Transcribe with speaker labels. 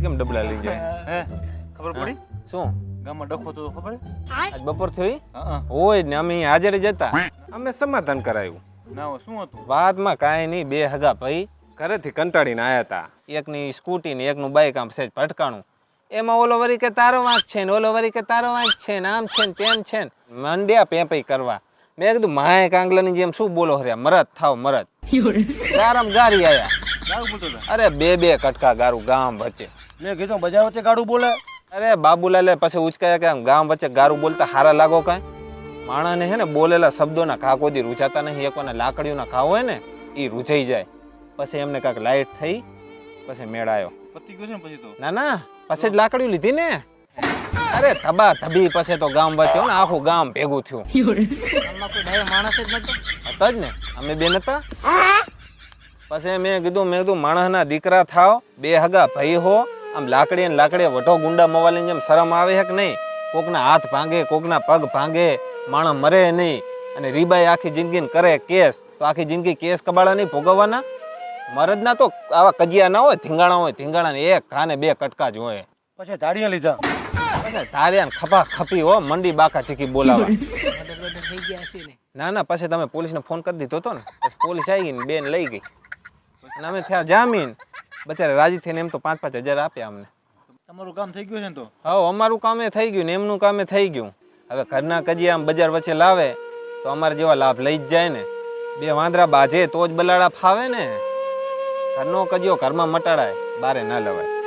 Speaker 1: કેમ ડબલા લઈ જાય?
Speaker 2: હે. ખબર પડી?
Speaker 1: શું?
Speaker 2: ગામમાં ડખો તો ખબર
Speaker 1: આજ બપોર થઈ. હોય ને અમે હાજર જ હતા. અમે સમાધાન કરાયું.
Speaker 2: ના શું હતું?
Speaker 1: વાતમાં કાંઈ નહીં બે હગા ભાઈ ઘરેથી કંટાળીને આયા હતા. એકની સ્કૂટી ને એકનું બાઈક આમ સેજ ભટકાણું. એમાં ઓલો વરી કે તારો વાંક છે ને ઓલો વરી કે તારો વાંક છે ને આમ છે ને તેમ છે ને. મંડ્યા પેપઈ કરવા. મેં કીધું માય કાંગલાની જેમ શું બોલો હર્યા? મરદ થાવ મરદ. ગારમ ગારી આયા. અરે બે બે કટકા ગારું ગામ વચ્ચે.
Speaker 2: મેં કીધું બજાર વચ્ચે ગાડું બોલે.
Speaker 1: અરે બાબુલાલે પછી ઉચકાયા કે આમ ગામ વચ્ચે ગારું બોલતા હારા લાગો કાંઈ? માણસને હે ને બોલેલા શબ્દોના ઘા કોદી રૂચાતા નહીં એકોને લાકડીઓના ઘા હોય ને એ રૂચાઈ જાય. પછી એમને કાંઈક લાઈટ થઈ પછી મેળાયો
Speaker 2: પતી ગયો છે ને પછી તો?
Speaker 1: ના ના પછી જ લાકડીઓ લીધી ને. અરે ધબા ધબી પાસે તો ગામ વચ્ચે ને આખું ગામ ભેગું થયું.
Speaker 3: માણસ જ નતો?
Speaker 1: હતા જ ને અમે બે નતા? પછી મેં કીધું મેં કીધું માણસના દીકરા થાવ બે હગા ભાઈ હો. આમ લાકડી ને લાકડીએ વઢો ગુંડા મવાલીને જેમ શરમ આવે છે કે નહીં? કોકના હાથ ભાંગે કોકના પગ ભાંગે માણસ મરે નહીં. અને રીબાઈ આખી જિંદગીને કરે કેસ. તો આખી જિંદગી કેસ કબાળા નહીં ભોગવવાના? મરદના તો આવા કજિયા ના હોય ધીંગાણા હોય ધીંગાણા ને એક ખાને બે કટકા જ હોય.
Speaker 2: પછી ધાડિયા લીધા.
Speaker 1: પછી તાર્યા ખપા ખપી હો મંડી બાકા ચીકી બોલાવા.
Speaker 3: થઈ ગયા ના.
Speaker 1: ના પછી તમે પોલીસને ફોન કરી દીધો હતો ને. પછી પોલીસ આવી ગઈ ને બેન લઈ ગઈ. અને અમે થયા જામીન. બચારે રાજી થઈને એમ તો પાંચ પાંચ હજાર આપ્યા અમને.
Speaker 2: તમારું કામ થઈ ગયું છે ને તો?
Speaker 1: હા અમારું કામે થઈ ગયું ને એમનું કામે થઈ ગયું. હવે ઘરના કજીયા આમ બજાર વચ્ચે લાવે તો અમારે જેવા લાભ લઈ જ જાય ને. બે વાંદરા બાજે તો જ બલાડા ફાવે ને. ઘરનો કજિયો ઘરમાં મટાડાય બારે ના લવાય.